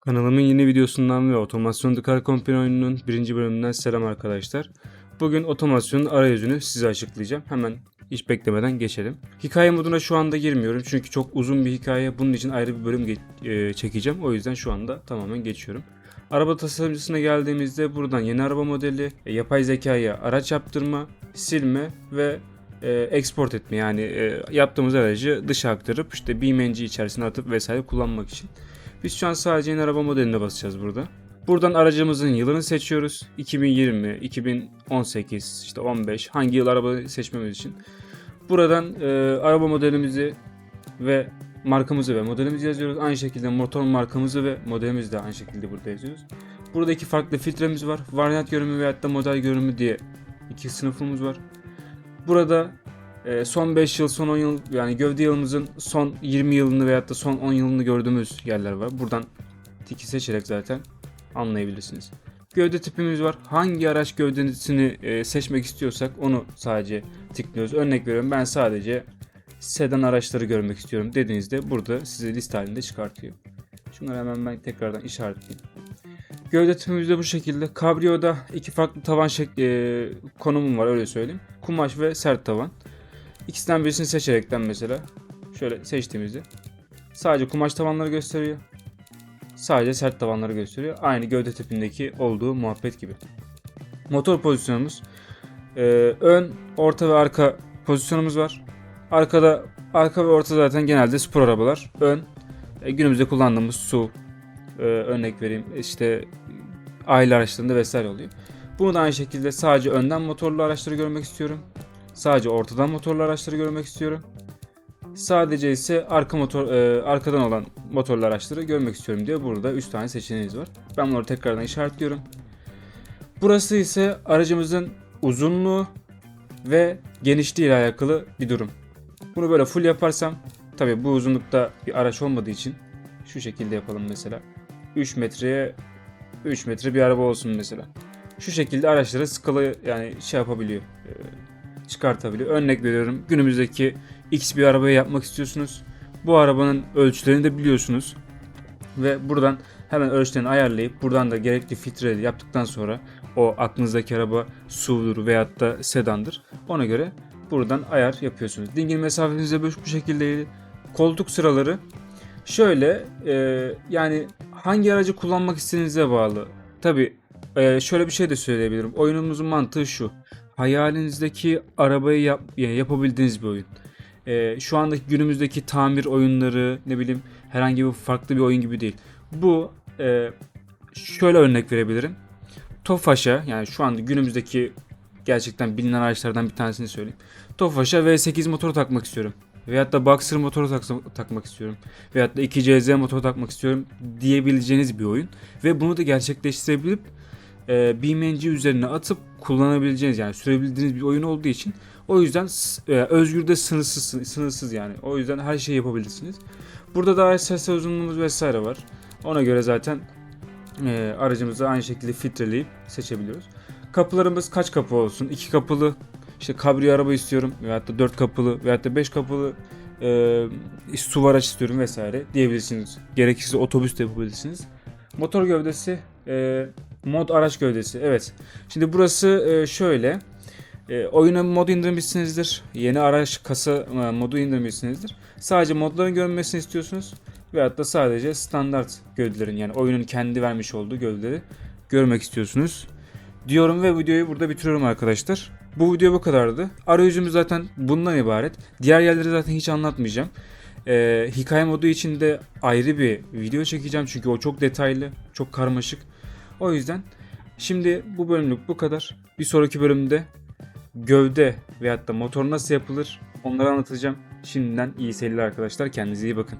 Kanalımın yeni videosundan ve Otomasyon Car Company oyununun birinci bölümünden selam arkadaşlar. Bugün otomasyonun arayüzünü size açıklayacağım. Hemen hiç beklemeden geçelim. Hikaye moduna şu anda girmiyorum çünkü çok uzun bir hikaye. Bunun için ayrı bir bölüm e, çekeceğim. O yüzden şu anda tamamen geçiyorum. Araba tasarımcısına geldiğimizde buradan yeni araba modeli, e, yapay zekaya araç yaptırma, silme ve e, export etme yani yaptığımız aracı dışa aktarıp işte BeamNG içerisine atıp vesaire kullanmak için. Biz şu an sadece yeni araba modeline basacağız burada. Buradan aracımızın yılını seçiyoruz. 2020, 2018, işte 15 hangi yıl araba seçmemiz için. Buradan e, araba modelimizi ve markamızı ve modelimizi yazıyoruz. Aynı şekilde motor markamızı ve modelimizi de aynı şekilde burada yazıyoruz. Burada iki farklı filtremiz var. Varyant görünümü veyahut da model görünümü diye iki sınıfımız var. Burada son 5 yıl, son 10 yıl yani gövde yılımızın son 20 yılını veyahut da son 10 yılını gördüğümüz yerler var. Buradan tiki seçerek zaten anlayabilirsiniz. Gövde tipimiz var. Hangi araç gövdesini e, seçmek istiyorsak onu sadece tıklıyoruz. Örnek veriyorum ben sadece sedan araçları görmek istiyorum dediğinizde burada size liste halinde çıkartıyor. Şunları hemen ben tekrardan işaretleyeyim. Gövde tipimiz de bu şekilde. Kabriyo'da iki farklı tavan şekli, e, konumum var öyle söyleyeyim. Kumaş ve sert tavan. İkisinden birisini seçerekten mesela şöyle seçtiğimizde sadece kumaş tavanları gösteriyor. Sadece sert tavanları gösteriyor. Aynı gövde tipindeki olduğu muhabbet gibi. Motor pozisyonumuz e, ön, orta ve arka pozisyonumuz var. Arkada arka ve orta zaten genelde spor arabalar. Ön e, günümüzde kullandığımız SUV e, örnek vereyim işte aile araçlarında vesaire oluyor. Bunu da aynı şekilde sadece önden motorlu araçları görmek istiyorum. Sadece ortadan motorlu araçları görmek istiyorum. Sadece ise arka motor e, arkadan olan motorlu araçları görmek istiyorum diye burada 3 tane seçeneğiniz var. Ben bunları tekrardan işaretliyorum. Burası ise aracımızın uzunluğu ve genişliği ile alakalı bir durum. Bunu böyle full yaparsam tabi bu uzunlukta bir araç olmadığı için şu şekilde yapalım mesela. 3 metreye 3 metre bir araba olsun mesela. Şu şekilde araçlara skala yani şey yapabiliyor. E, çıkartabiliyor. Örnek veriyorum. Günümüzdeki X bir arabayı yapmak istiyorsunuz. Bu arabanın ölçülerini de biliyorsunuz. Ve buradan hemen ölçülerini ayarlayıp buradan da gerekli filtreleri yaptıktan sonra o aklınızdaki araba SUV'dur veyahut da sedandır. Ona göre buradan ayar yapıyorsunuz. Dingil mesafeniz de bu şekildeydi. Koltuk sıraları şöyle e, yani hangi aracı kullanmak istediğinize bağlı. Tabi şöyle bir şey de söyleyebilirim. Oyunumuzun mantığı şu hayalinizdeki arabayı yap, yapabildiğiniz bir oyun. Ee, şu andaki günümüzdeki tamir oyunları ne bileyim herhangi bir farklı bir oyun gibi değil. Bu e, şöyle örnek verebilirim. Tofaş'a yani şu anda günümüzdeki gerçekten bilinen araçlardan bir tanesini söyleyeyim. Tofaş'a V8 motoru takmak istiyorum. Veyahut da Boxer motoru tak- takmak istiyorum. Veyahut da 2CZ motoru takmak istiyorum diyebileceğiniz bir oyun. Ve bunu da gerçekleştirebilip e, BeamNG üzerine atıp kullanabileceğiniz yani sürebildiğiniz bir oyun olduğu için o yüzden e, özgür de sınırsız sınırsız yani. O yüzden her şeyi yapabilirsiniz. Burada da ses uzunluğumuz vesaire var. Ona göre zaten e, aracımızı aynı şekilde filtreleyip seçebiliyoruz. Kapılarımız kaç kapı olsun? 2 kapılı işte kabriyo araba istiyorum veyahut da 4 kapılı veyahut da 5 kapılı e, SUV araç istiyorum vesaire diyebilirsiniz. Gerekirse otobüs de yapabilirsiniz. Motor gövdesi e, mod araç gövdesi. Evet. Şimdi burası e, şöyle. E, oyuna mod indirmişsinizdir. Yeni araç kasa e, modu indirmişsinizdir. Sadece modların görünmesini istiyorsunuz. Veyahut da sadece standart gövdelerin yani oyunun kendi vermiş olduğu gövdeleri görmek istiyorsunuz. Diyorum ve videoyu burada bitiriyorum arkadaşlar. Bu video bu kadardı. Arayüzümüz zaten bundan ibaret. Diğer yerleri zaten hiç anlatmayacağım. Ee, hikaye modu için de ayrı bir video çekeceğim çünkü o çok detaylı, çok karmaşık. O yüzden şimdi bu bölümlük bu kadar. Bir sonraki bölümde gövde veyahut da motor nasıl yapılır onları anlatacağım. Şimdiden iyi seyirler arkadaşlar. Kendinize iyi bakın.